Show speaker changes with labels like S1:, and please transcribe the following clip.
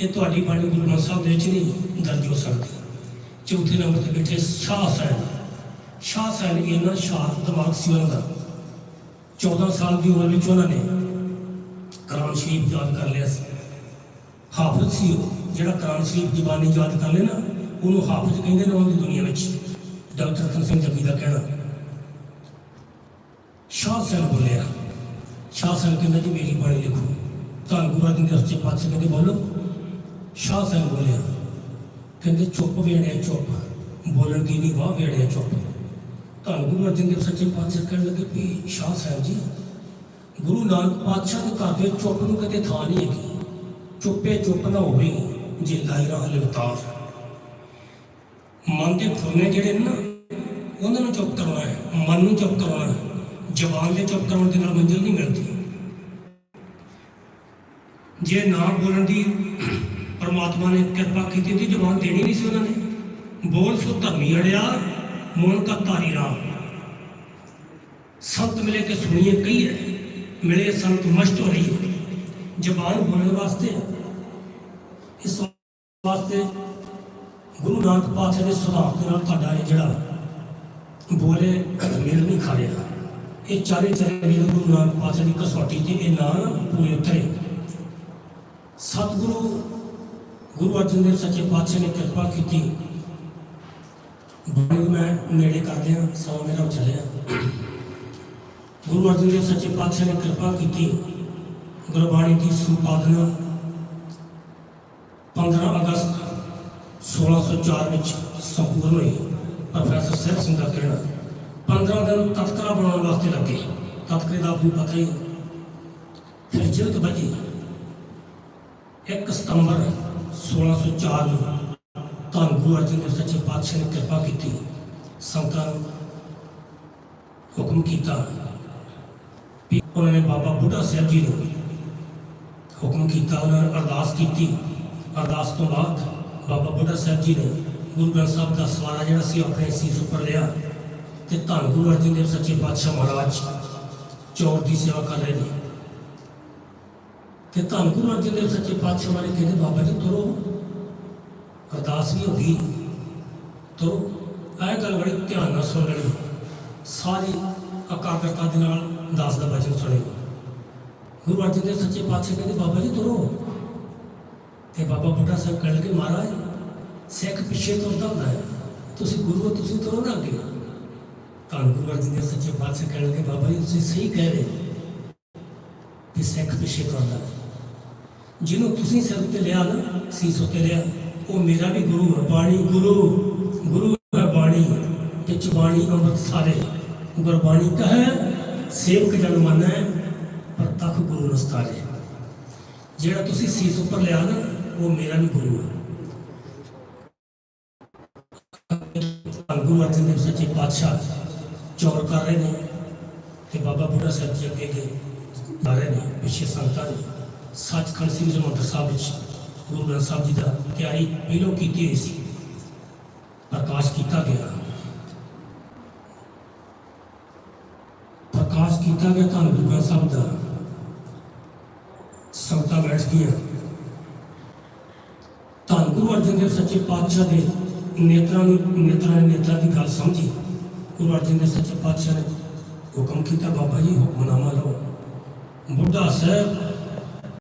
S1: یہ تاری گاہب درج ہو سکتی چوتھی نمبر بیٹھے شاہ شاہ شاہ دماغ چودہ سال کی عمر نے قرآن شریف یاد کر لیا ہاف سے قرآن شریف جبانی آزاد کر لیا نا وہ ہافز کہیں دنیا میں ڈاکٹر رتن جگی کا کہنا شاہ سین بولے شاہ سین کہ میری بانی لکھو تنہا دن جب سے کہتے بولو شاہ صاحب بولیا کہ چپ ویڑے چپ بولن کی نہیں واہ ویڑے چپ تو گرو ارجن دیو سچے پاتشاہ کہنے لگے بھی شاہ صاحب جی گرو نانک پادشاہ کے کافی چپ نو کدے تھا نہیں ہے چپے چپ نہ ہوئے جی دائرہ لوتار من کے فورنے جڑے نا انہوں نے چپ کروانا ہے من نو چپ کروانا ہے زبان کے چپ کراؤ کے منزل نہیں ملتی جی نہ بولن کی پرماما نے کرپا کینی گرو نانک پاشا یہ جہاں بولے مل نہیں کھا رہا یہ چار چار میرے گرو نانک پاشا کسوٹی سے یہ نام پورے اترے ست گرو گرو ارجن دیو سچے پاتشاہ نے کرپا کی میں گرو ارجن دیو سچے پاتشاہ نے کرپا کی پندرہ اگست سولہ سو چارپورن ہوئی کرنا پندرہ دن تتکرا بناؤ واسطے لگے تطکے دبی پتے جی ایک ستمبر 1604 ਨੂੰ ਧੰਨ ਗੁਰੂ ਅਰਜਨ ਸੱਚੇ ਪਾਤਸ਼ਾਹ ਨੇ ਕਿਰਪਾ ਕੀਤੀ ਸੰਤਾਂ ਹੁਕਮ ਕੀਤਾ ਵੀ ਉਹਨਾਂ ਨੇ ਬਾਬਾ ਬੁੱਢਾ ਸਾਹਿਬ ਜੀ ਨੂੰ ਹੁਕਮ ਕੀਤਾ ਉਹਨਾਂ ਨੇ ਅਰਦਾਸ ਕੀਤੀ ਅਰਦਾਸ ਤੋਂ ਬਾਅਦ ਬਾਬਾ ਬੁੱਢਾ ਸਾਹਿਬ ਜੀ ਨੇ ਗੁਰੂ ਗ੍ਰੰਥ ਸਾਹਿਬ ਦਾ ਸਵਾਰਾ ਜਿਹੜਾ ਸੀ ਆਪਣੇ ਸੀਸ ਉੱਪਰ ਲਿਆ ਤੇ ਧੰਨ ਗੁਰੂ ਅਰਜਨ ਦੇਵ ਸੱਚੇ ਪਾਤਸ਼ਾਹ ਮਹਾਰਾਜ ਚੌਰ ਦੀ ਸੇਵਾ ਕਰ ਰਹੇ ਨੇ ਤੇ ਧੰਨ ਗੁਰੂ ਅਰਜਨ ਦੇਵ ਸੱਚੇ ਪਾਤਸ਼ਾਹ ਵਾਲੇ ਕਹਿੰਦੇ ਬਾਬਾ ਜੀ ਤੁਰੋ ਅਰਦਾਸ ਵੀ ਹੋ ਗਈ ਤੋ ਇਹ ਗੱਲ ਬੜੀ ਧਿਆਨ ਨਾਲ ਸੁਣ ਲੈਣੀ ਸਾਰੀ ਇਕਾਗਰਤਾ ਦੇ ਨਾਲ ਦਾਸ ਦਾ ਬਚਨ ਸੁਣਿਓ ਗੁਰੂ ਅਰਜਨ ਦੇਵ ਸੱਚੇ ਪਾਤਸ਼ਾਹ ਕਹਿੰਦੇ ਬਾਬਾ ਜੀ ਤੁਰੋ ਤੇ ਬਾਬਾ ਬੁੱਢਾ ਸਾਹਿਬ ਕਹਿਣ ਲੱਗੇ ਮਹਾਰਾਜ ਸਿੱਖ ਪਿੱਛੇ ਤੁਰਦਾ ਹੁੰਦਾ ਹੈ ਤੁਸੀਂ ਗੁਰੂ ਹੋ ਤੁਸੀਂ ਤੁਰੋ ਨਾ ਅੱਗੇ ਧੰਨ ਗੁਰੂ ਅਰਜਨ ਦੇਵ ਸੱਚੇ ਪਾਤਸ਼ਾਹ ਕਹਿਣ ਲੱਗੇ ਬਾਬਾ ਜੀ ਤੁਸੀਂ ਸਹੀ ਕਹਿ ਰਹੇ ਹੋ ਕਿ ਸਿੱਖ ਪਿੱਛੇ ਤੁਰਦਾ ਹੈ ਜਿਹਨੂੰ ਤੁਸੀਂ ਸਿਰ ਤੇ ਲਿਆ ਨਾ ਸੀਸ ਉੱਤੇ ਲਿਆ ਉਹ ਮੇਰਾ ਵੀ ਗੁਰੂ ਹੈ ਬਾਣੀ ਗੁਰੂ ਗੁਰੂ ਹੈ ਬਾਣੀ ਤੇ ਚ ਬਾਣੀ ਅੰਮ੍ਰਿਤ ਸਾਰੇ ਗੁਰਬਾਣੀ ਕਹੇ ਸੇਵਕ ਜਨ ਮੰਨੈ ਪਰ ਤਖ ਗੁਰੂ ਨਸਤਾਰੇ ਜਿਹੜਾ ਤੁਸੀਂ ਸੀਸ ਉੱਪਰ ਲਿਆ ਨਾ ਉਹ ਮੇਰਾ ਵੀ ਗੁਰੂ ਹੈ ਗੁਰੂ ਅਰਜਨ ਦੇਵ ਸੱਚੇ ਪਾਤਸ਼ਾਹ ਚੌਰ ਕਰ ਰਹੇ ਨੇ ਤੇ ਬਾਬਾ ਬੁੱਢਾ ਸਾਹਿਬ ਜੀ ਅੱਗੇ ਗਏ ਬਾਰੇ ਨੇ ਪਿੱਛੇ ਸੰਤਾਂ ਨੇ سچخن سرمندر صاحب گرو گرن جی تیاری پہلو کی پرکاش کیا گیا پرکاشن سگتا بیٹھ گیا گرو ارجن دیو سچے پاتشاہ کی گل سمجھی گرو ارجنگ سچے پاشا نے حکم کیا بابا جی حکم نامہ لو بڑھا صاحب